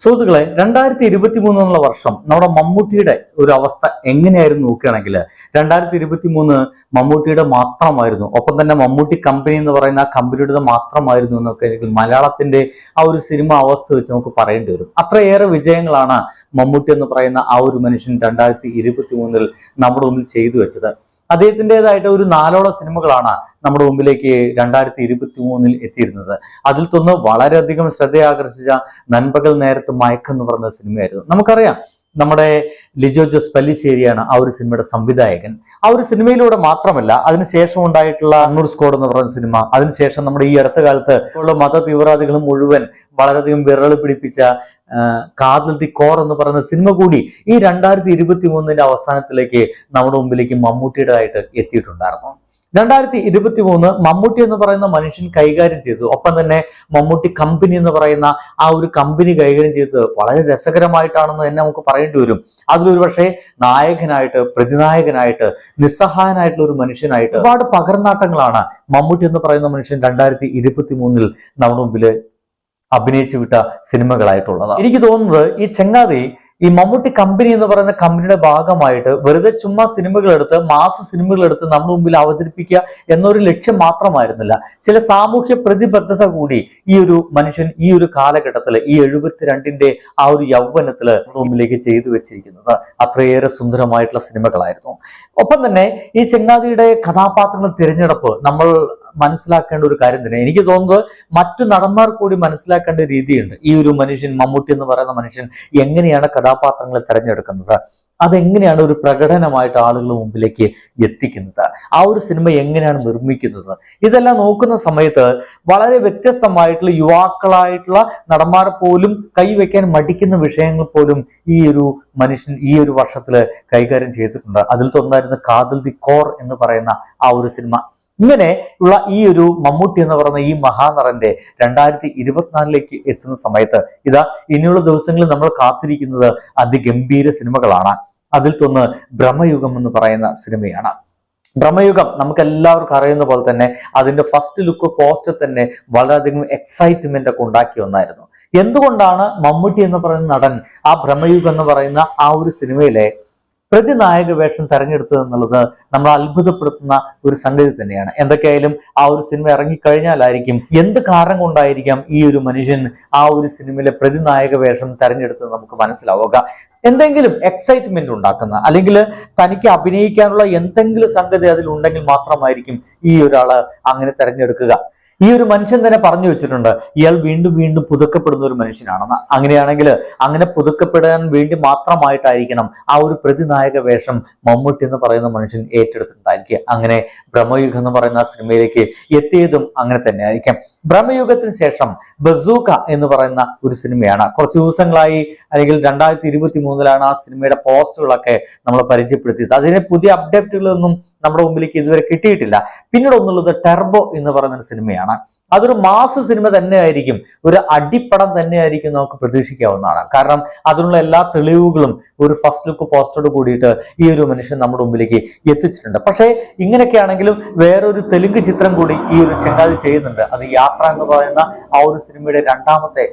സുഹൃത്തുക്കളെ രണ്ടായിരത്തി ഇരുപത്തി മൂന്ന് എന്നുള്ള വർഷം നമ്മുടെ മമ്മൂട്ടിയുടെ ഒരു അവസ്ഥ എങ്ങനെയായിരുന്നു നോക്കുകയാണെങ്കിൽ രണ്ടായിരത്തി ഇരുപത്തി മൂന്ന് മമ്മൂട്ടിയുടെ മാത്രമായിരുന്നു. ഒപ്പം തന്നെ മമ്മൂട്ടി കമ്പനി എന്ന് പറയുന്ന ആ കമ്പനിയുടെ മാത്രമായിരുന്നു എന്നൊക്കെ മലയാളത്തിന്റെ ആ ഒരു സിനിമ അവസ്ഥ വെച്ച് നമുക്ക് പറയേണ്ടി വരും. അത്രയേറെ വിജയങ്ങളാണ് മമ്മൂട്ടി എന്ന് പറയുന്ന ആ ഒരു മനുഷ്യൻ രണ്ടായിരത്തി ഇരുപത്തി മൂന്നിൽ നമ്മുടെ മുന്നിൽ ചെയ്തു വെച്ചത്. അദ്ദേഹത്തിന്റെതായിട്ട് ഒരു നാലോളം സിനിമകളാണ് നമ്മുടെ മുമ്പിലേക്ക് രണ്ടായിരത്തി ഇരുപത്തി മൂന്നിൽ എത്തിയിരുന്നത്. അതിൽ തൊന്ന് വളരെയധികം ശ്രദ്ധയാകർഷിച്ച നൻപകൽ നേരത്ത് മയക്കം എന്ന് പറഞ്ഞ സിനിമയായിരുന്നു. നമുക്കറിയാം നമ്മുടെ ലിജോ ജോസ് പല്ലിശ്ശേരിയാണ് ആ ഒരു സിനിമയുടെ സംവിധായകൻ. ആ ഒരു സിനിമയിലൂടെ മാത്രമല്ല അതിനുശേഷം ഉണ്ടായിട്ടുള്ള അണ്ണൂർ സ്കോഡ് എന്ന് പറയുന്ന സിനിമ അതിനുശേഷം നമ്മുടെ ഈ അടുത്ത കാലത്ത് ഉള്ള മത തീവ്രവാദികൾ മുഴുവൻ വളരെയധികം വിരൾ പിടിപ്പിച്ച കാതൽത്തി കോർ എന്ന് പറയുന്ന സിനിമ കൂടി ഈ രണ്ടായിരത്തി ഇരുപത്തി മൂന്നിന്റെ അവസാനത്തിലേക്ക് നമ്മുടെ മുമ്പിലേക്ക് മമ്മൂട്ടിയുടെ ആയിട്ട് എത്തിയിട്ടുണ്ടായിരുന്നു. രണ്ടായിരത്തി ഇരുപത്തി മൂന്ന് മമ്മൂട്ടി എന്ന് പറയുന്ന മനുഷ്യൻ കൈകാര്യം ചെയ്തു. ഒപ്പം തന്നെ മമ്മൂട്ടി കമ്പനി എന്ന് പറയുന്ന ആ ഒരു കമ്പനി കൈകാര്യം ചെയ്തത് വളരെ രസകരമായിട്ടാണെന്ന് തന്നെ നമുക്ക് പറയേണ്ടി വരും. അതിലൊരു പക്ഷേ നായകനായിട്ട് പ്രതിനായകനായിട്ട് നിസ്സഹായനായിട്ടുള്ള ഒരു മനുഷ്യനായിട്ട് ഒരുപാട് പകർന്നാട്ടങ്ങളാണ് മമ്മൂട്ടി എന്ന് പറയുന്ന മനുഷ്യൻ രണ്ടായിരത്തി ഇരുപത്തി മൂന്നിൽ നമ്മുടെ മുമ്പിൽ അഭിനയിച്ചു വിട്ട സിനിമകളായിട്ടുള്ളത്. എനിക്ക് തോന്നുന്നത് ഈ ചെങ്ങാതി ഈ മമ്മൂട്ടി കമ്പനി എന്ന് പറയുന്ന കമ്പനിയുടെ ഭാഗമായിട്ട് വെറുതെ ചുമ്മാ സിനിമകൾ എടുത്ത് മാസ സിനിമകൾ എടുത്ത് നമ്മുടെ മുമ്പിൽ അവതരിപ്പിക്കുക എന്നൊരു ലക്ഷ്യം മാത്രമായിരുന്നില്ല. ചില സാമൂഹ്യ പ്രതിബദ്ധത കൂടി ഈ ഒരു മനുഷ്യൻ ഈ ഒരു കാലഘട്ടത്തിൽ ഈ എഴുപത്തിരണ്ടിന്റെ ആ ഒരു യൗവനത്തിൽ നമ്മുടെ മുമ്പിലേക്ക് ചെയ്തു വെച്ചിരിക്കുന്നത്. അത്രയേറെ സുന്ദരമായിട്ടുള്ള സിനിമകളായിരുന്നു ഒപ്പം തന്നെ ഈ ചെങ്ങാതിയുടെ കഥാപാത്രങ്ങൾ തിരഞ്ഞെടുപ്പ് നമ്മൾ മനസ്സിലാക്കേണ്ട ഒരു കാര്യം തന്നെ. എനിക്ക് തോന്നുന്നത് മറ്റു നടന്മാർ കൂടി മനസ്സിലാക്കേണ്ട രീതിയുണ്ട്. ഈ ഒരു മനുഷ്യൻ മമ്മൂട്ടി എന്ന് പറയുന്ന മനുഷ്യൻ എങ്ങനെയാണ് കഥാപാത്രങ്ങളെ തിരഞ്ഞെടുക്കുന്നത്? അതെങ്ങനെയാണ് ഒരു പ്രകടനമായിട്ട് ആളുകൾ മുമ്പിലേക്ക് എത്തിക്കുന്നത്? ആ ഒരു സിനിമ എങ്ങനെയാണ് നിർമ്മിക്കുന്നത്? ഇതെല്ലാം നോക്കുന്ന സമയത്ത് വളരെ വ്യത്യസ്തമായിട്ടുള്ള യുവാക്കളായിട്ടുള്ള നടന്മാർ പോലും കൈവയ്ക്കാൻ മടിക്കുന്ന വിഷയങ്ങൾ പോലും ഈ ഒരു മനുഷ്യൻ ഈ ഒരു വർഷത്തിൽ കൈകാര്യം ചെയ്തിട്ടുണ്ട്. അതിൽ തൊന്നായിരുന്നു കാതൽ ദി കോർ എന്ന് പറയുന്ന ആ ഒരു സിനിമ. ഇങ്ങനെ ഉള്ള ഈ ഒരു മമ്മൂട്ടി എന്ന് പറയുന്ന ഈ മഹാനടന്റെ രണ്ടായിരത്തി ഇരുപത്തിനാലിലേക്ക് എത്തുന്ന സമയത്ത് ഇതാ ഇനിയുള്ള ദിവസങ്ങളിൽ നമ്മൾ കാത്തിരിക്കുന്നത് അതിഗംഭീര സിനിമകളാണ്. അതിൽ തൊന്ന് ബ്രഹ്മയുഗം എന്ന് പറയുന്ന സിനിമയാണ്. ബ്രഹ്മയുഗം നമുക്ക് എല്ലാവർക്കും അറിയുന്ന പോലെ തന്നെ അതിന്റെ ഫസ്റ്റ് ലുക്ക് പോസ്റ്റർ തന്നെ വളരെയധികം എക്സൈറ്റ്മെന്റ് ഒക്കെ ഉണ്ടാക്കി ഒന്നായിരുന്നു. എന്തുകൊണ്ടാണ് മമ്മൂട്ടി എന്ന് പറയുന്ന നടൻ ആ ബ്രഹ്മയുഗം എന്ന് പറയുന്ന ആ ഒരു സിനിമയിലെ പ്രതിനായക വേഷം തെരഞ്ഞെടുത്തത് എന്നുള്ളത് നമ്മൾ അത്ഭുതപ്പെടുത്തുന്ന ഒരു സംഗതി തന്നെയാണ്. എന്തൊക്കെയായാലും ആ ഒരു സിനിമ ഇറങ്ങിക്കഴിഞ്ഞാലായിരിക്കും എന്ത് കാരണം കൊണ്ടായിരിക്കാം ഈ ഒരു മനുഷ്യൻ ആ ഒരു സിനിമയിലെ പ്രതിനായക വേഷം തെരഞ്ഞെടുത്തത് നമുക്ക് മനസ്സിലാവുക. എന്തെങ്കിലും എക്സൈറ്റ്മെന്റ് ഉണ്ടാക്കുന്ന അല്ലെങ്കിൽ തനിക്ക് അഭിനയിക്കാനുള്ള എന്തെങ്കിലും സംഗതി അതിൽ ഉണ്ടെങ്കിൽ മാത്രമായിരിക്കും ഈ ഒരാൾ അങ്ങനെ തെരഞ്ഞെടുക്കുക. ഈ ഒരു മനുഷ്യൻ തന്നെ പറഞ്ഞു വെച്ചിട്ടുണ്ട് ഇയാൾ വീണ്ടും വീണ്ടും പുതുക്കപ്പെടുന്ന ഒരു മനുഷ്യനാണെന്ന്. അങ്ങനെയാണെങ്കിൽ അങ്ങനെ പുതുക്കപ്പെടാൻ വേണ്ടി മാത്രമായിട്ടായിരിക്കണം ആ ഒരു പ്രതിനായക വേഷം മമ്മൂട്ടി എന്ന് പറയുന്ന മനുഷ്യൻ ഏറ്റെടുത്തിട്ടുണ്ടായിരിക്കുക. അങ്ങനെ ബ്രഹ്മയുഗം എന്ന് പറയുന്ന സിനിമയിലേക്ക് എത്തിയതും അങ്ങനെ തന്നെ ആയിരിക്കാം ബ്രഹ്മയുഗത്തിന് ശേഷം ബസൂക്ക എന്ന് പറയുന്ന ഒരു സിനിമയാണ്. കുറച്ച് ദിവസങ്ങളായി അല്ലെങ്കിൽ രണ്ടായിരത്തി ഇരുപത്തി മൂന്നിലാണ് ആ സിനിമയുടെ പോസ്റ്ററുകളൊക്കെ നമ്മൾ പരിചയപ്പെടുത്തിയത്. അതിന് പുതിയ അപ്ഡേറ്റുകളൊന്നും നമ്മുടെ മുമ്പിലേക്ക് ഇതുവരെ കിട്ടിയിട്ടില്ല. പിന്നീട് ഒന്നുള്ളത് ടെർബോ എന്ന് പറയുന്ന ഒരു സിനിമയാണ് അതൊരു മാസ് സിനിമ തന്നെയായിരിക്കും. ഒരു അടിപ്പടം തന്നെയായിരിക്കും നമുക്ക് പ്രതീക്ഷിക്കാവുന്നതാണ്. കാരണം അതിനുള്ള എല്ലാ തെളിവുകളും ഒരു ഫസ്റ്റ് ലുക്ക് പോസ്റ്ററോട് കൂടിയിട്ട് ഈ ഒരു മനുഷ്യൻ നമ്മുടെ മുമ്പിലേക്ക് എത്തിച്ചിട്ടുണ്ട്. പക്ഷേ ഇങ്ങനെയൊക്കെയാണെങ്കിലും വേറൊരു തെലുങ്ക് ചിത്രം കൂടി ഈ ഒരു ചെങ്ങാതി ചെയ്യുന്നുണ്ട്. അത് യാത്ര എന്ന് പറയുന്ന ആ ഒരു സിനിമയുടെ രണ്ടാമത്തെ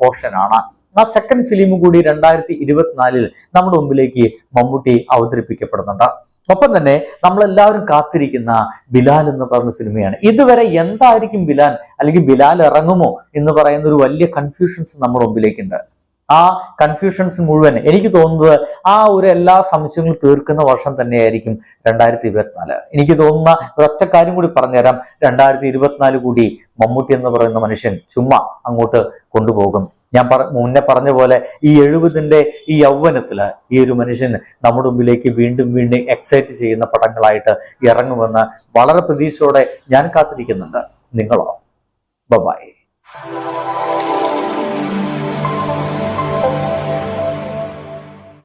പോർഷനാണ് ആ സെക്കൻഡ് ഫിലിം കൂടി രണ്ടായിരത്തി ഇരുപത്തിനാലിൽ നമ്മുടെ മുമ്പിലേക്ക് മമ്മൂട്ടി അവതരിപ്പിക്കപ്പെടുന്നുണ്ട്. ഒപ്പം തന്നെ നമ്മളെല്ലാവരും കാത്തിരിക്കുന്ന ബിലാൽ എന്ന് പറയുന്ന സിനിമയാണ്. ഇതുവരെ എന്തായിരിക്കും ബിലാൽ? അല്ലെങ്കിൽ ബിലാൽ ഇറങ്ങുമോ എന്ന് പറയുന്ന ഒരു വലിയ കൺഫ്യൂഷൻസ് നമ്മുടെ മുമ്പിലേക്കുണ്ട്. ആ കൺഫ്യൂഷൻസ് മുഴുവൻ എനിക്ക് തോന്നുന്നത് ആ ഒരു എല്ലാ സംശയങ്ങളും തീർക്കുന്ന വർഷം തന്നെയായിരിക്കും രണ്ടായിരത്തി ഇരുപത്തിനാല് എനിക്ക് തോന്നുന്ന ഒരൊറ്റ കാര്യം കൂടി പറഞ്ഞുതരാം. രണ്ടായിരത്തി ഇരുപത്തിനാല് കൂടി മമ്മൂട്ടി എന്ന് പറയുന്ന മനുഷ്യൻ ചുമ്മാ അങ്ങോട്ട് കൊണ്ടുപോകും. ഞാൻ പറ മുന്നേ പറഞ്ഞ പോലെ ഈ എഴുപതിന്റെ ഈ യൗവനത്തിൽ ഈ ഒരു മനുഷ്യൻ നമ്മുടെ മുമ്പിലേക്ക് വീണ്ടും വീണ്ടും എക്സൈറ്റ് ചെയ്യുന്ന പടങ്ങളായിട്ട് ഇറങ്ങുമെന്ന് വളരെ പ്രതീക്ഷയോടെ ഞാൻ കാത്തിരിക്കുന്നുണ്ട്. നിങ്ങളോ? ബൈ